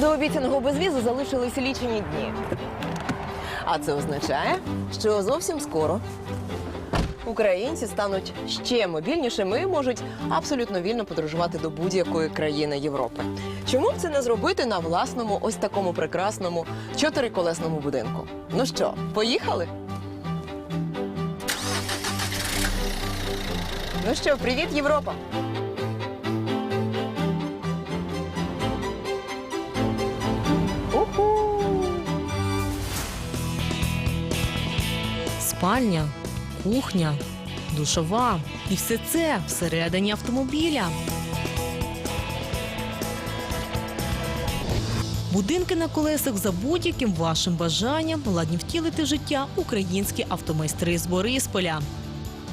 До обіцяного безвізу залишилися лічені дні. А це означає, що зовсім скоро українці стануть ще мобільнішими і можуть абсолютно вільно подорожувати до будь-якої країни Європи. Чому б це не зробити на власному ось такому прекрасному чотириколесному будинку? Ну що, поїхали? Ну що, привіт, Європа! Спальня, кухня, душова. І все це всередині автомобіля. Будинки на колесах за будь-яким вашим бажанням ладні втілити життя українські автомайстри з Борисполя.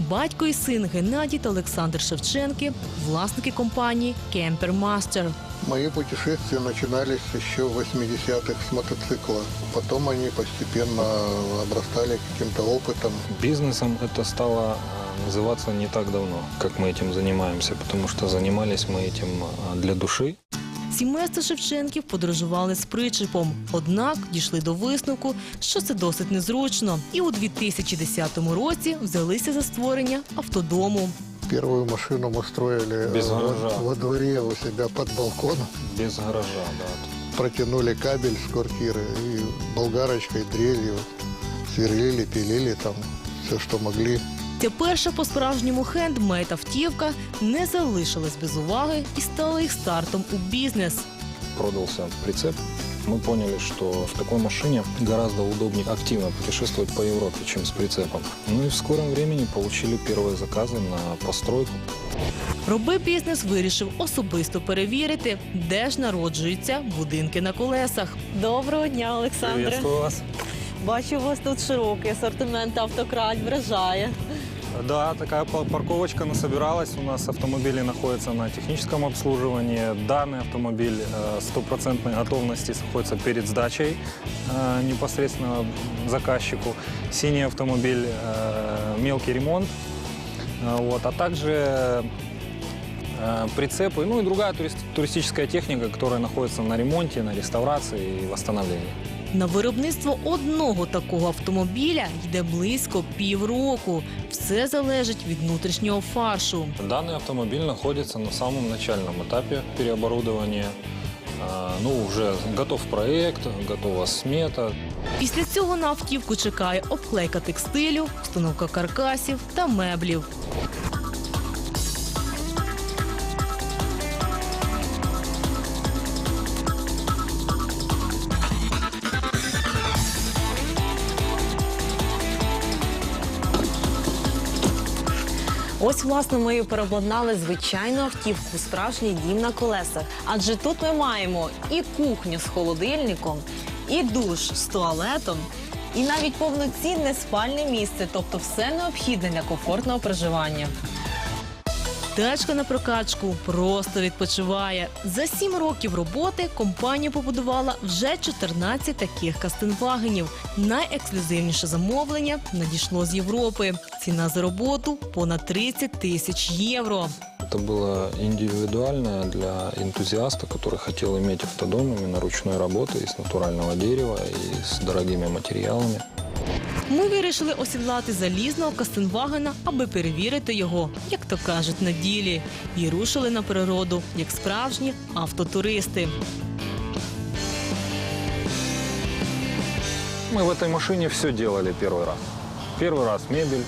Батько і син Геннадій та Олександр Шевченки, власники компанії Кемпермастер. Мои путешествия начинались еще в 80-х с мотоцикла. Потом они постепенно обрастали каким-то опытом. Бизнесом это стало э, называться не так давно, как мы этим занимаемся, потому что занимались мы этим э, для души. Сімейство Шевченків подорожували з причепом, однак дійшли до висновку, що це досить незручно, і у 2010 році взялися за створення автодому. Первую машину мы строили Без э, во, гаража. во дворе у себя под балконом. Без гаража, да. Протянули кабель с квартиры и болгарочкой, дрелью сверлили, пилили там все, что могли. Ця перша по-справжньому хендмейд автівка не залишилась без уваги і стала їх стартом у бізнес. Продался прицеп. Мы поняли, что в такой машине гораздо удобнее активно путешествовать по Европе, чем с прицепом. Ну и в скором времени получили первые заказы на постройку. Роби бізнес вирішив особисто перевірити, де ж народжуються будинки на колесах. Доброго дня, Олександре. вас. Бачу, у вас тут широкий асортимент автократ вражає. Да, такая па- парковочка насобиралась. У нас автомобили находятся на техническом обслуживании. Данный автомобиль э, стопроцентной готовности находится перед сдачей э, непосредственно заказчику. Синий автомобиль э, мелкий ремонт. Вот, а также прицепы, ну и другая турист- туристическая техника, которая находится на ремонте, на реставрации и восстановлении. На виробництво одного такого автомобіля йде близько півроку. Все залежить від внутрішнього фаршу. Данный автомобиль находится на самом начальном этапе переоборудования. А, Ну, уже готов проект, готова смета. Після цього на автівку чекає обклейка текстилю, встановка каркасів та меблів. Ось, власне, ми і переобладнали звичайну автівку, справжній дім на колесах. Адже тут ми маємо і кухню з холодильником, і душ з туалетом, і навіть повноцінне спальне місце, тобто все необхідне для комфортного проживання. Тачка на прокачку просто відпочиває. За сім років роботи компанія побудувала вже 14 таких кастенвагенів. Найексклюзивніше замовлення надійшло з Європи. Ціна за роботу понад 30 тисяч євро. Это было индивидуально для энтузиаста, который хотел иметь автодом именно ручной работы из натурального дерева и с дорогими материалами. Ми вирішили осідлати залізного кастенвагена, аби перевірити його, як то кажуть, на ділі, і рушили на природу, як справжні автотуристи. Мы в этой машине все делали первый раз. Первый раз мебель,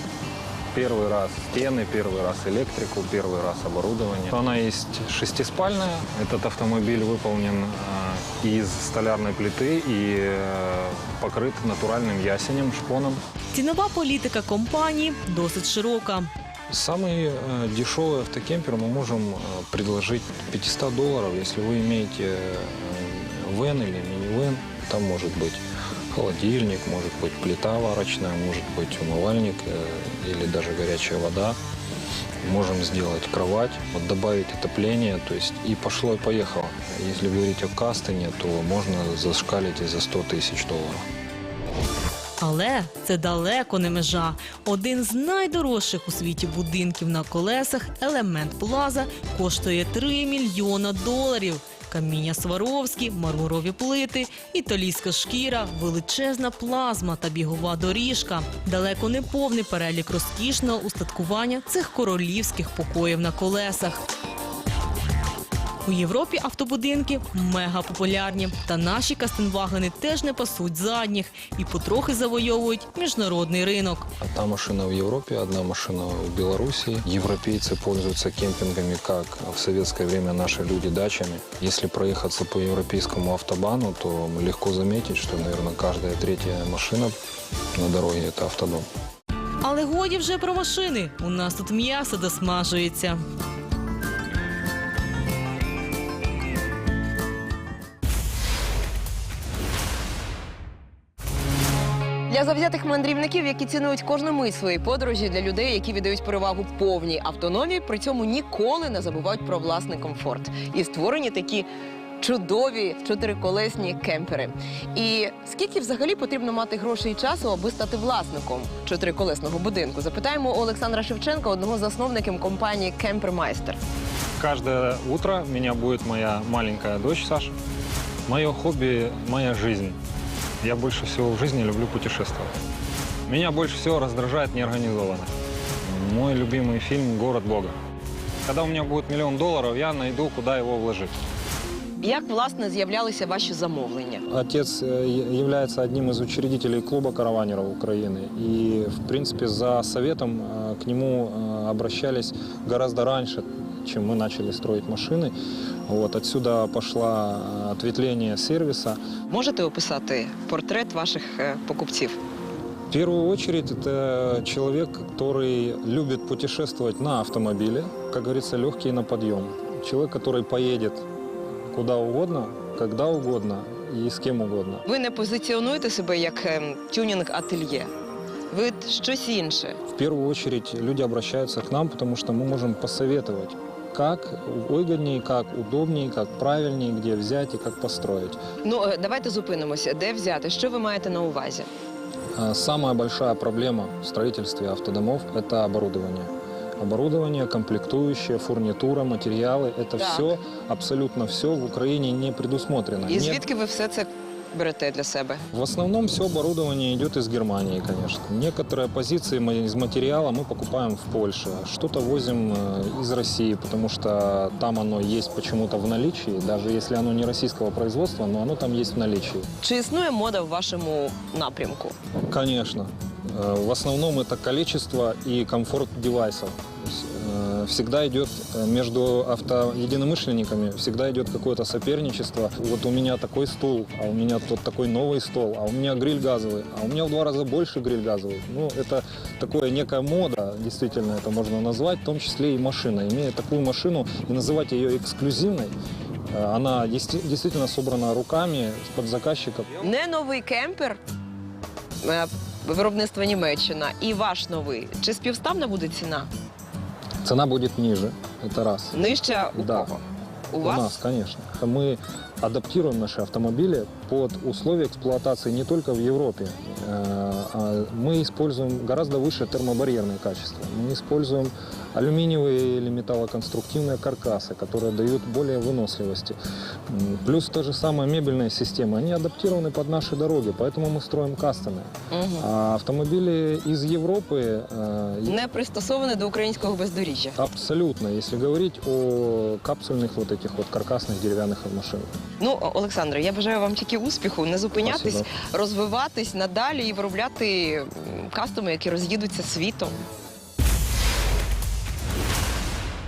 первый раз стены, первый раз электрику, первый раз оборудование. Она есть шестиспальная. Этот автомобиль выполнен э, из столярной плиты и э, покрыт натуральным ясенем, шпоном. Цінова політика компанії досить широка. Самый э, дешевый автокемпер мы можем э, предложить 500 долларов, если вы имеете э, вен или мини-вен. Там может быть холодильник, может быть плита варочная, может быть умывальник э, или даже горячая вода. Можем сделать кровать, вот добавить отопление, то есть и пошло и поехало. Если говорить о кастине, то можно зашкалить и за 100 тысяч долларов. Але це далеко не межа. Один з найдорожчих у світі будинків на колесах Елемент Плаза коштує 3 мільйона доларів. каміння Сваровські, мармурові плити, італійська шкіра, величезна плазма та бігова доріжка. Далеко не повний перелік розкішного устаткування цих королівських покоїв на колесах. У Європі автобудинки мега популярні, та наші кастенвагени теж не пасуть задніх і потрохи завойовують міжнародний ринок. Одна машина в Европе, одна машина в Беларуси. Европейцы пользуются кемпингами, как в советское время наши люди дачами. Если проехаться по европейскому автобану, то легко заметить, что, наверное, каждая третья машина на дороге – это автодом. Але годі вже про машини. У нас тут м'ясо досмажується. Для завзятих мандрівників, які цінують кожну мить своєї подорожі, для людей, які віддають перевагу повній автономії, при цьому ніколи не забувають про власний комфорт. І створені такі чудові чотириколесні кемпери. І скільки взагалі потрібно мати грошей і часу, аби стати власником чотириколесного будинку? Запитаємо у Олександра Шевченка, одного з засновників компанії Кемпермайстер. Каждое утро у меня будет моя маленькая дочь Саша. Мое хобби – моя жизнь. Я больше всего в жизни люблю путешествовать. Меня больше всего раздражает неорганизованность. Мой любимый фильм «Город Бога». Когда у меня будет миллион долларов, я найду, куда его вложить. Як власне з'являлися ваші замовлення? Отец э, е- является одним из учредителей клуба караванеров Украины. И, в принципе, за советом э, к нему э, обращались гораздо раньше, чем мы начали строить машины. Вот, отсюда пошло э, ответвление сервиса. Можете описати портрет ваших е, покупців? В первую очередь, это человек, который любит путешествовать на автомобиле, как говорится, легкий на подъем. Человек, который поедет куда угодно, когда угодно и с кем угодно. Ви не позиціонуєте себе як ем, тюнінг-ательє. Ви щось інше. В первую очередь люди обращаются к нам, потому что мы можем посоветовать, как выгоднее, как удобнее, как правильнее, где взять и как построить. Ну е, давайте зупинимося. Де взяти? Що ви маєте на увазі? А Самая большая проблема в строительстве автодомов – это оборудование. Оборудование, комплектующие, фурнитура, материалы – это Так. все, абсолютно все в Украине не предусмотрено. І Нет- звідки ви все це берете для себе? В основном все оборудование идет из Германии, конечно. Некоторые позиции мы из материала мы покупаем в Польше. Что-то возим э, из России, потому что там оно есть почему-то в наличии. Даже если оно не российского производства, но оно там есть в наличии. Чи існує мода в вашому напрямку? Конечно. Э, В основном это количество и комфорт девайсов. То есть, э, Всегда идет э, между автоединомышленниками, всегда идет какое-то соперничество. Вот у меня такой стул, а у меня тут такой новый стол, а у меня гриль газовый, а у меня в два раза больше гриль газовый. Ну, это такое некая мода, действительно это можно назвать, в том числе и машина. Имея такую машину и называть ее эксклюзивной, э, она действи- действительно собрана руками под заказчиков. Не новий кемпер е, виробництва Німеччина і ваш новий. Чи співставна буде ціна? Цена будет ниже, это раз. Нижча у Да. кого? У, У вас? нас, конечно. Мы адаптируем наши автомобили под условия эксплуатации не только в Европе. Э, а Мы используем гораздо выше термобарьерные качества. Мы используем алюминиевые или металлоконструктивные каркасы, которые дают более выносливости. М, Плюс та же самая мебельная система. Они адаптированы под наши дороги, поэтому мы строим кастомы. Мгм. А автомобили из Европы э, Не пристосований до українського бездоріжжя. Абсолютно, если говорить о капсульных вот этих вот каркасных деревянных машинах. Ну, О- Олександре, я бажаю вам тільки успіху, не зупинятись, Спасибо. розвиватись надалі і виробляти м, кастоми, які роз'їдуться світом.